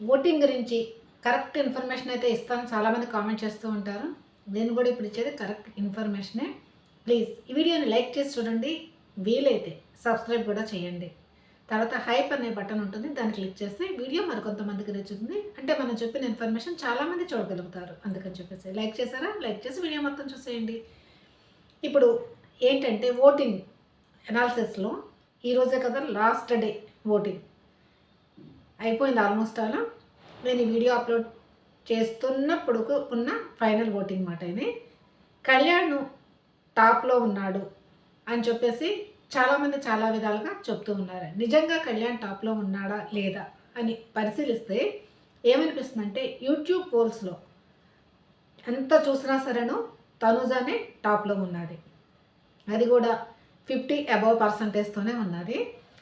Voting గురించి correct information అయితే ఇస్తాను. చాలామంది కామెంట్ చేస్తూ ఉంటారు. నేను కూడా ఇప్పుడు ఇచ్చేది కరెక్ట్ ఇన్ఫర్మేషనే. ప్లీజ్ ఈ వీడియోని లైక్ చేసి చూడండి. వీలైతే సబ్స్క్రైబ్ కూడా చేయండి. తర్వాత హైప్ అనే బటన్ ఉంటుంది. దాన్ని క్లిక్ చేస్తే వీడియో మరికొంతమందికి నచ్చుతుంది. అంటే మనం చెప్పిన ఇన్ఫర్మేషన్ చాలామంది చూడగలుగుతారు. అందుకని చెప్పేసి లైక్ చేశారా? లైక్ చేసి వీడియో మొత్తం చూసేయండి. ఇప్పుడు ఏంటంటే ఓటింగ్ అనాలిసిస్లో ఈరోజే కదా లాస్ట్ డే ఓటింగ్. అయిపోయింది ఆల్మోస్ట్ అలా. నేను ఈ వీడియో అప్లోడ్ చేస్తున్నప్పుడు ఉన్న ఫైనల్ ఓటింగ్ మాట ఇది. కళ్యాణ్ టాప్లో ఉన్నాడు అని చెప్పేసి చాలామంది చాలా విధాలుగా చెప్తూ ఉన్నారు నిజంగా కళ్యాణ్ టాప్లో ఉన్నాడా లేదా అని పరిశీలిస్తే ఏమనిపిస్తుందంటే యూట్యూబ్ పోల్స్లో ఎంత చూసినా సరేను తనుజానే టాప్లో ఉన్నది. అది కూడా ఫిఫ్టీ అబవ్ పర్సంటేజ్తోనే ఉన్నది.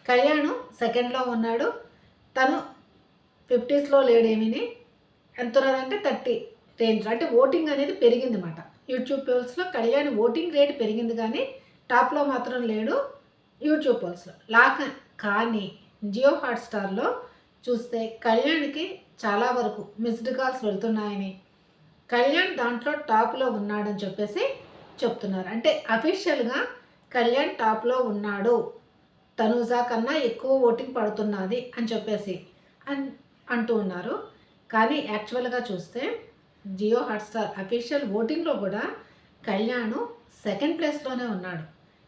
కళ్యాణ్ సెకండ్లో ఉన్నాడు. తను ఫిఫ్టీస్లో లేడేమిని ఎంత ఉన్నదంటే థర్టీ రేంజ్ అంటే ఓటింగ్ అనేది పెరిగింది అన్నమాట యూట్యూబ్ పోల్స్లో కళ్యాణ్ ఓటింగ్ రేట్ పెరిగింది కానీ టాప్లో మాత్రం లేడు యూట్యూబ్ పోల్స్లో. లాక్ కానీ జియో హాట్స్టార్లో చూస్తే కళ్యాణ్కి చాలా వరకు మిస్డ్ కాల్స్ వెళ్తున్నాయని కళ్యాణ్ దాంట్లో టాప్లో ఉన్నాడని చెప్పేసి చెప్తున్నారు. అంటే అఫీషియల్గా కళ్యాణ్ టాప్లో ఉన్నాడు. తనూజా కన్నా ఎక్కువ ఓటింగ్ పడుతున్నది అని చెప్పేసి అన్ అంటూ ఉన్నారు. కానీ యాక్చువల్గా చూస్తే జియో హాట్స్టార్ అఫీషియల్ ఓటింగ్లో కూడా కళ్యాణ్ సెకండ్ ప్లేస్లోనే ఉన్నాడు.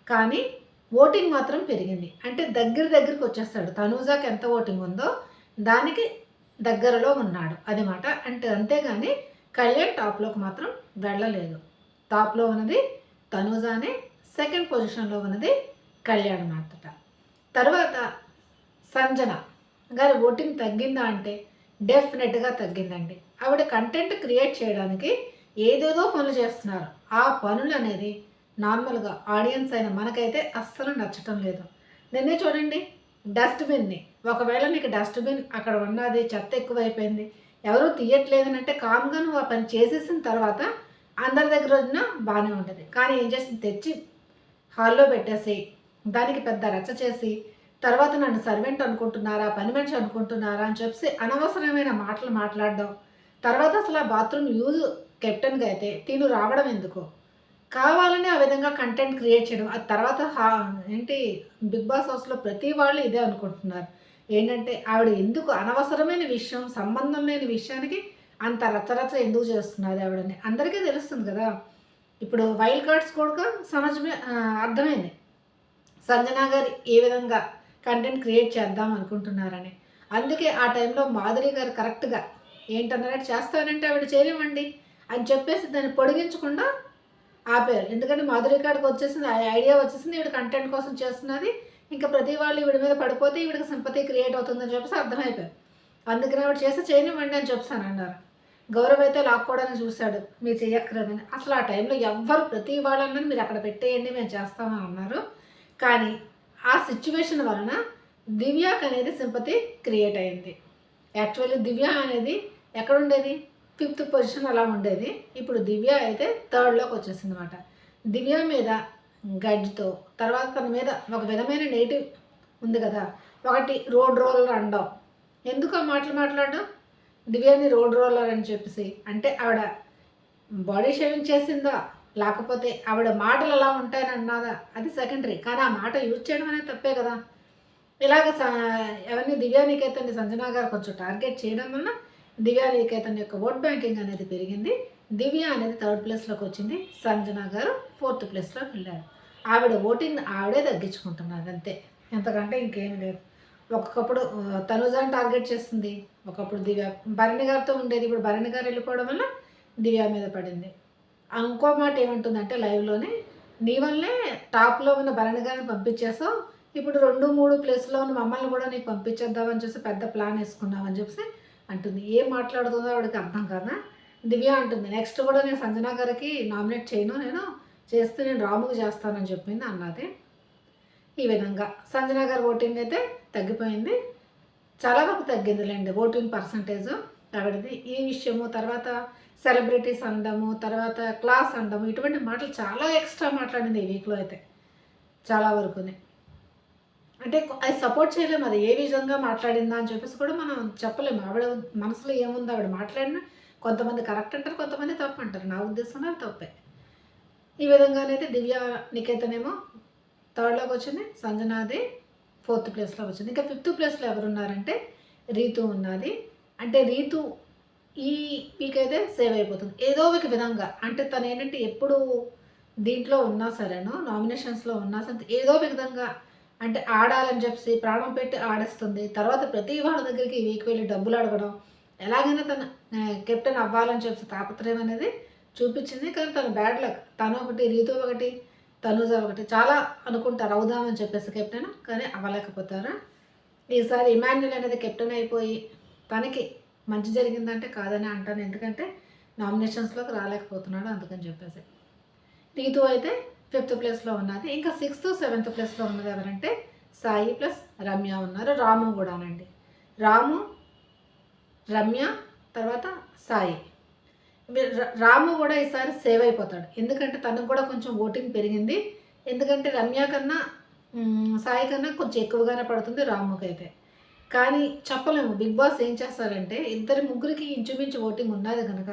కానీ ఓటింగ్ మాత్రం పెరిగింది. అంటే దగ్గర దగ్గరికి వచ్చేస్తాడు. తనూజాకి ఎంత ఓటింగ్ ఉందో దానికి దగ్గరలో ఉన్నాడు అదిమాట. అంటే అంతేగాని కళ్యాణ్ టాప్లోకి మాత్రం వెళ్ళలేదు. టాప్లో ఉన్నది తనూజానే సెకండ్ పొజిషన్లో ఉన్నది కళ్యాణ్ మాతట తర్వాత సంజన గారి ఓటింగ్ తగ్గిందా అంటే? డెఫినెట్గా తగ్గిందండి. ఆవిడ కంటెంట్ క్రియేట్ చేయడానికి ఏదేదో పనులు చేస్తున్నారు. ఆ పనులు అనేది నార్మల్గా ఆడియన్స్ అయిన మనకైతే అస్సలు నచ్చటం లేదు. నిన్నే చూడండి డస్ట్బిన్ని ఒకవేళ నీకు డస్ట్బిన్ అక్కడ ఉన్నది చెత్త ఎక్కువైపోయింది ఎవరూ తీయట్లేదనంటే కామ్గా నువ్వు ఆ పని చేసేసిన తర్వాత అందరి దగ్గర వచ్చినా బాగానే ఉంటుంది. కానీ ఏం చేసింది తెచ్చి హాల్లో పెట్టేసి దానికి పెద్ద రచ్చ చేసి తర్వాత నన్ను సర్వెంట్ అనుకుంటున్నారా పని మనిషి అనుకుంటున్నారా అని చెప్పి అనవసరమైన మాటలు మాట్లాడడం. తర్వాత అసలు ఆ బాత్రూమ్ యూజ్ కెప్టెన్గా అయితే తిను రావడం ఎందుకు. కావాలని ఆ విధంగా కంటెంట్ క్రియేట్ చేయడం. ఆ తర్వాత ఏంటి బిగ్ బాస్ హౌస్లో ప్రతి వాళ్ళు ఇదే అనుకుంటున్నారు. ఏంటంటే ఆవిడ ఎందుకు అనవసరమైన విషయం సంబంధం లేని విషయానికి అంత రచ్చరచ్చ ఎందుకు చేస్తున్నది ఆవిడని? అందరికీ తెలుస్తుంది కదా. ఇప్పుడు వైల్డ్ కార్డ్స్ కూడా సమజమే అర్థమైంది. సంజనా గారు ఏ విధంగా కంటెంట్ క్రియేట్ చేద్దాం అనుకుంటున్నారని. అందుకే ఆ టైంలో మాధురి గారు కరెక్ట్గా ఏంటన్నారంటే చేస్తానంటే ఆవిడ చేయలేమండి అని చెప్పేసి దాన్ని పొడిగించకుండా ఆపారు. ఎందుకంటే మాధురి కాడికి వచ్చేసింది ఆ ఐడియా వచ్చేసింది ఈవిడ కంటెంట్ కోసం చేస్తున్నది. ఇంకా ప్రతి వాళ్ళు ఈవిడ మీద పడిపోతే ఈవిడకి సింపతి క్రియేట్ అవుతుందని చెప్పేసి అర్థమైపోయారు అందుకని ఆవిడ చేస్తే చేయనివ్వండి అని చెప్పాను అన్నారు. గౌరవ్ అయితే లాక్కోవడానికి చూశాడు. మీరు చేయక్కర్లేదని. అసలు ఆ టైంలో ఎవ్వరు ప్రతి వాళ్ళని మీరు అక్కడ పెట్టేయండి మేము చేస్తామని అన్నారు. కానీ ఆ సిచ్యువేషన్ వలన దివ్యాక్ అనేది సింపతి క్రియేట్ అయింది. యాక్చువల్లీ దివ్య అనేది ఎక్కడ ఉండేది ఫిఫ్త్ పొజిషన్ అలా ఉండేది. ఇప్పుడు దివ్య అయితే థర్డ్లోకి వచ్చేసింది అనమాట దివ్య మీద గడ్డితో తర్వాత తన మీద ఒక విధమైన నెగిటివ్ ఉంది కదా ఒకటి రోడ్ రోలర్ అనడం ఎందుకు ఆ మాటలు మాట్లాడడం? దివ్యాని రోడ్ రోలర్ అని చెప్పేసి అంటే ఆవిడ బాడీ షేవింగ్ చేసిందా? లేకపోతే ఆవిడ మాటలు ఎలా ఉంటాయనన్నదా అది సెకండరీ కానీ ఆ మాట యూజ్ చేయడం అనేది తప్పే కదా. ఇలాగ స- ఎవరిని దివ్యానికేతన్ని సంజనా గారు కొంచెం టార్గెట్ చేయడం వల్ల దివ్యానికేతన్ యొక్క ఓట్ బ్యాంకింగ్ అనేది పెరిగింది. దివ్య అనేది థర్డ్ ప్లేస్లోకి వచ్చింది. సంజన గారు ఫోర్త్ ప్లేస్లోకి వెళ్ళారు. ఆవిడ ఓటింగ్ ఆవిడే తగ్గించుకుంటున్నారు అంతే. ఎంతకంటే ఇంకేం లేదు. ఒక్కొక్కప్పుడు తనుజాని టార్గెట్ చేస్తుంది. ఒకప్పుడు దివ్య భరణి గారితో ఉండేది. ఇప్పుడు భరణి గారు వెళ్ళిపోవడం వల్ల దివ్య మీద పడింది. ఇంకో మాట ఏమంటుందంటే లైవ్లోనే నీ వల్లే టాప్లో ఉన్న భరణ్ గారిని పంపించేసావు ఇప్పుడు రెండు మూడు ప్లేస్లో ఉన్న మమ్మల్ని కూడా నీకు పంపించేద్దామని చూసి పెద్ద ప్లాన్ వేసుకున్నామని చెప్పి అంటుంది. ఏం మాట్లాడుతుందో ఆవిడకి అర్థం కదా? దివ్య అంటుంది. నెక్స్ట్ కూడా నేను సంజనా గారికి నామినేట్ చేయను. నేను చేస్తే నేను రాముకు చేస్తానని చెప్పింది అన్నది. ఈ విధంగా సంజనా గారి ఓటింగ్ అయితే తగ్గిపోయింది. చాలా వరకు తగ్గిందిలేండి ఓటింగ్ పర్సంటేజ్. ఆవిడది ఈ విషయము తర్వాత సెలబ్రిటీస్ అనడము తర్వాత క్లాస్ అనడము ఇటువంటి మాటలు చాలా ఎక్స్ట్రా మాట్లాడింది ఈ వీక్లో అయితే. చాలా వరకునే అంటే అది సపోర్ట్ చేయలేము. అది ఏ విధంగా మాట్లాడిందా అని చెప్పేసి కూడా మనం చెప్పలేము. ఆవిడ మనసులో ఏముంది? ఆవిడ మాట్లాడినా కొంతమంది కరెక్ట్ అంటారు కొంతమంది తప్పు అంటారు. నా ఉద్దేశంలో తప్పే. ఈ విధంగానైతే దివ్య నికేతనేమో థర్డ్లోకి వచ్చింది. సంజనాది ఫోర్త్ ప్లేస్లో వచ్చింది. ఇంకా ఫిఫ్త్ ప్లేస్లో ఎవరున్నారంటే రీతు ఉన్నది. అంటే రీతు ఈ వీకైతే సేవ్ అయిపోతుంది. ఏదో ఒక విధంగా. అంటే తను ఏంటంటే ఎప్పుడు దీంట్లో ఉన్నా సరేనో నామినేషన్స్లో ఉన్నా సరే ఏదో ఒక విధంగా అంటే ఆడాలని చెప్పి ప్రాణం పెట్టి ఆడేస్తుంది. తర్వాత ప్రతి వాళ్ళ దగ్గరికి ఈ వీక్ వెళ్ళి డబ్బులు అడగడం ఎలాగైనా తను కెప్టెన్ అవ్వాలని చెప్పి తాపత్రయం అనేది చూపించింది. కానీ తను బ్యాడ్ లక్ తను ఒకటి రీతు ఒకటి తనుజ ఒకటి. చాలా అనుకుంటారు అవుదామని చెప్పేసి కెప్టెన్ కానీ అవ్వలేకపోతారు. ఈసారి ఇమాన్యుల్ అనేది కెప్టెన్ అయిపోయి తనకి మంచి జరిగిందంటే కాదని అంటాను. ఎందుకంటే నామినేషన్స్లోకి రాలేకపోతున్నాడు అందుకని చెప్పేసి. రీతు అయితే ఫిఫ్త్ ప్లేస్లో ఉన్నది. ఇంకా సిక్స్త్ సెవెంత్ ప్లేస్లో ఉన్నది ఎవరంటే సాయి ప్లస్ రమ్య ఉన్నారు. రాము కూడానండి. రాము రమ్య తర్వాత సాయి. రాము కూడా ఈసారి సేవ్ అయిపోతాడు. ఎందుకంటే తనకు కూడా కొంచెం ఓటింగ్ పెరిగింది. ఎందుకంటే రమ్య కన్నా సాయి కన్నా కొంచెం ఎక్కువగానే పడుతుంది రాముకి అయితే కానీ చెప్పలేము. బిగ్ బాస్ ఏం చేస్తారంటే ఇద్దరి ముగ్గురికి ఇంచుమించు ఓటింగ్ ఉన్నది కనుక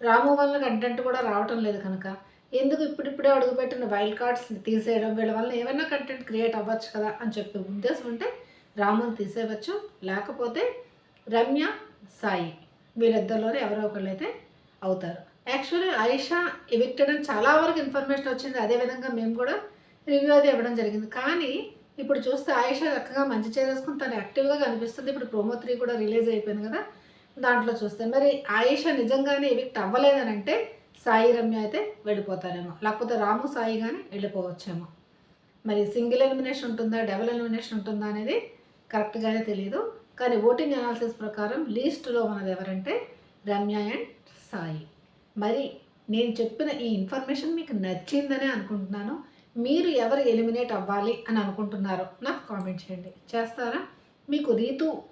రాము వల్ల కంటెంట్ కూడా రావటం లేదు కనుక ఎందుకు ఇప్పుడిప్పుడే అడుగుపెట్టిన వైల్డ్ కార్డ్స్ని తీసేయడం? వీళ్ళ వల్ల ఏమైనా కంటెంట్ క్రియేట్ అవ్వచ్చు కదా అని చెప్పే ఉద్దేశం ఉంటే రాముని తీసేయవచ్చు. లేకపోతే రమ్య సాయి వీళ్ళిద్దరిలోనే ఎవరో ఒకళ్ళు అయితే అవుతారు. యాక్చువల్లీ ఆయిషా ఎవిక్టెడ్ అని చాలా వరకు ఇన్ఫర్మేషన్ వచ్చింది. అదేవిధంగా మేము కూడా రివ్యూ అది ఇవ్వడం జరిగింది. కానీ ఇప్పుడు చూస్తే ఆయుష చక్కగా మంచి చేసేసుకుని తను యాక్టివ్గా కనిపిస్తుంది. ఇప్పుడు ప్రోమో త్రీ కూడా రిలీజ్ అయిపోయింది కదా దాంట్లో చూస్తే. మరి ఆయుష నిజంగానే ఎవిక్ట్ అవ్వలేదని అంటే సాయి రమ్య అయితే వెళ్ళిపోతారేమో. లేకపోతే రాము సాయి కానీ వెళ్ళిపోవచ్చేమో. మరి సింగిల్ ఎలిమినేషన్ ఉంటుందా డబుల్ ఎలిమినేషన్ ఉంటుందా అనేది కరెక్ట్గానే తెలియదు కానీ ఓటింగ్ అనాలిసిస్ ప్రకారం లీస్ట్లో ఉన్నది ఎవరంటే రమ్య అండ్ సాయి. మరి నేను చెప్పిన ఈ ఇన్ఫర్మేషన్ మీకు నచ్చిందనే అనుకుంటున్నాను. మీరు ఎవరు ఎలిమినేట్ అవ్వాలి అని అనుకుంటున్నారో నాకు కామెంట్ చేయండి. చేస్తారా? మీకు రీతు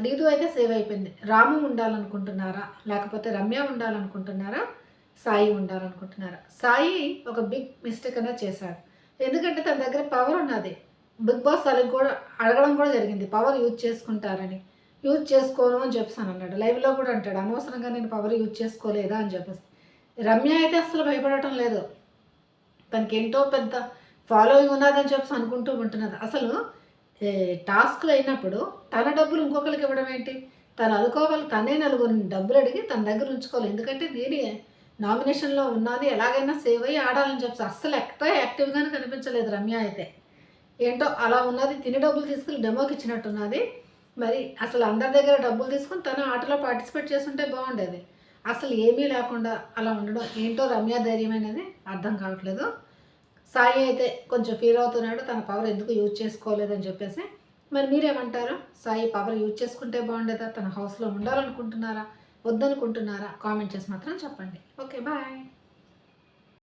రీతు అయితే సేవ్ అయిపోయింది. రాము ఉండాలనుకుంటున్నారా? లేకపోతే రమ్య ఉండాలనుకుంటున్నారా? సాయి ఉండాలనుకుంటున్నారా? సాయి ఒక బిగ్ మిస్టేక్ అనేది చేశాడు. ఎందుకంటే తన దగ్గర పవర్ ఉన్నది. బిగ్ బాస్ వాళ్ళకి కూడా అడగడం కూడా జరిగింది. పవర్ యూజ్ చేసుకుంటారని. యూజ్ చేసుకోను అని చెప్పేసి అన్నాడు. లైవ్లో కూడా అంటాడు అనవసరంగా నేను పవర్ యూజ్ చేసుకోలేదా? అని చెప్పేసి. రమ్య అయితే అసలు భయపడటం లేదు. తనకి ఎంతో పెద్ద ఫాలోయింగ్ ఉన్నదని చెప్పి అనుకుంటూ ఉంటున్నది. అసలు టాస్క్లు అయినప్పుడు తన డబ్బులు ఇంకొకరికి ఇవ్వడం ఏంటి? తను అనుకోవాలి తనే నలుగురు డబ్బులు అడిగి తన దగ్గర ఉంచుకోవాలి. ఎందుకంటే నేనే నామినేషన్లో ఉన్నది ఎలాగైనా సేవ్ అయ్యి ఆడాలని చెప్పి అస్సలు ఎక్కడ యాక్టివ్గానే కనిపించలేదు రమ్య అయితే. ఏంటో అలా ఉన్నది తిని డబ్బులు తీసుకుని డెమోకి ఇచ్చినట్టున్నది. మరి అసలు అందరి దగ్గర డబ్బులు తీసుకుని తను ఆటలో పార్టిసిపేట్ చేస్తుంటే బాగుండేది. అసలు ఏమీ లేకుండా అలా ఉండడం ఏంటో రమ్య ధైర్యం అనేది అర్థం కావట్లేదు. సాయి అయితే కొంచెం ఫీల్ అవుతున్నాడు తన పవర్ ఎందుకు యూజ్ చేసుకోలేదని చెప్పేసి. మరి మీరేమంటారు? సాయి పవర్ యూజ్ చేసుకుంటే బాగుండేదా? తన హౌస్లో ఉండాలనుకుంటున్నారా? వద్దనుకుంటున్నారా? కామెంట్ చేసి మాత్రం చెప్పండి. Okay bye